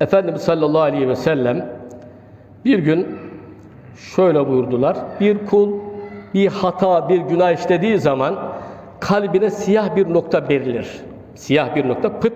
Efendimiz sallallahu aleyhi ve sellem bir gün şöyle buyurdular. Bir kul bir hata, bir günah işlediği zaman kalbine siyah bir nokta verilir. Siyah bir nokta pıt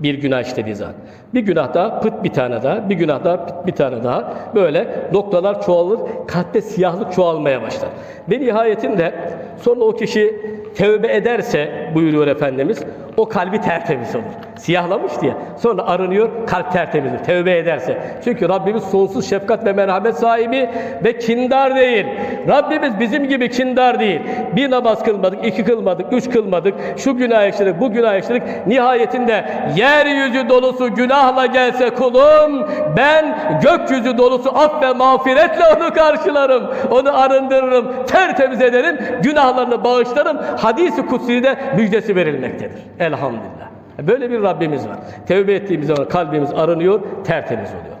bir günah işlediği zaman. Bir günah daha pıt bir tane daha, bir günah daha pıt bir tane daha. Böyle noktalar çoğalır, kalpte siyahlık çoğalmaya başlar. Ve nihayetinde sonra o kişi tevbe ederse buyuruyor Efendimiz, o kalbi tertemiz olur. Siyahlamış diye. Sonra arınıyor, kalp tertemiz olur. Tevbe ederse. Çünkü Rabbimiz sonsuz şefkat ve merhamet sahibi ve kindar değil. Rabbimiz bizim gibi kindar değil. Bir namaz kılmadık, iki kılmadık, üç kılmadık. Şu günah işledik, bu günah işledik. Nihayetinde yeryüzü dolusu günahla gelse kulum ben gökyüzü dolusu af ve mağfiretle onu karşılarım. Onu arındırırım, tertemiz ederim, günahlarını bağışlarım. Hadis-i kutsi'de müjdesi verilmektedir. Elhamdülillah. Böyle bir Rabbimiz var. Tevbe ettiğimiz zaman kalbimiz arınıyor, tertemiz oluyor.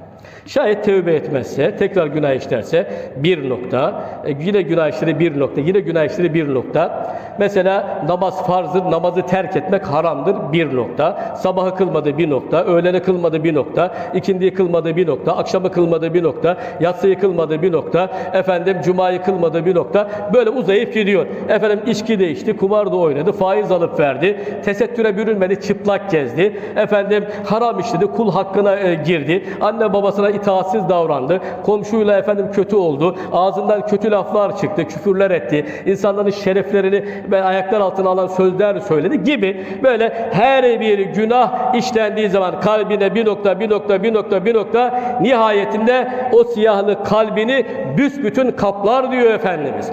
Şayet tevbe etmezse, tekrar günah işlerse bir nokta, e, yine günah işleri bir nokta, yine günah işleri bir nokta. Mesela namaz farzdır, namazı terk etmek haramdır bir nokta. Sabahı kılmadı bir nokta, öğlene kılmadı bir nokta, ikindiyi kılmadı bir nokta, akşamı kılmadı bir nokta, yatsıyı kılmadı bir nokta, efendim cumayı kılmadı bir nokta. Böyle uzayıp gidiyor. Efendim içki de içti, kumar da oynadı, faiz alıp verdi, tesettüre bürünmedi, çıplak gezdi. Efendim haram işledi, kul hakkına e, girdi. Anne babasına itaatsiz davrandı. Komşuyla efendim kötü oldu. Ağzından kötü laflar çıktı, küfürler etti. İnsanların şereflerini ve ayaklar altına alan sözler söyledi gibi böyle her bir günah işlendiği zaman kalbine bir nokta, bir nokta, bir nokta, bir nokta nihayetinde o siyahlı kalbini büsbütün kaplar diyor Efendimiz.